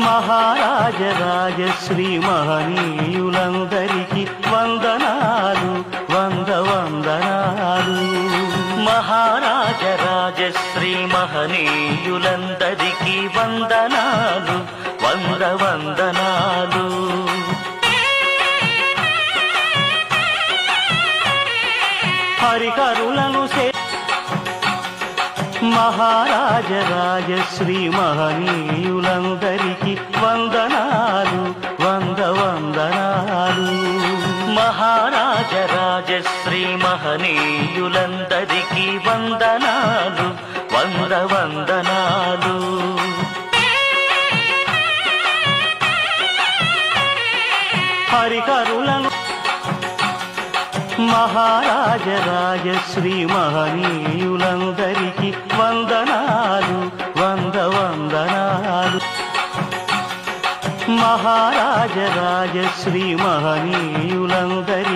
మహారాజ మహారాజరాజశ్రీ మహనీయులందరికీ వందనాలు వంద వందనాలు. మహారాజ మహారాజరాజశ్రీ మహనీయులందరికీ వందనాలు వంద వందనాలు. హరికరులను సే మహారాజ రాజశ్రీ మహనీయులందరికీ వందనాలు వంద వందనాలు. మహారాజ రాజశ్రీ మహనీయులందరికీ వందనాలు వంద వందనాలు. హరికరులను మహారాజరాజశ్రీ మహనీయులందరికీ వందనాలు వంద వందనాలు. మహారాజరాజశ్రీ మహనీయులందరి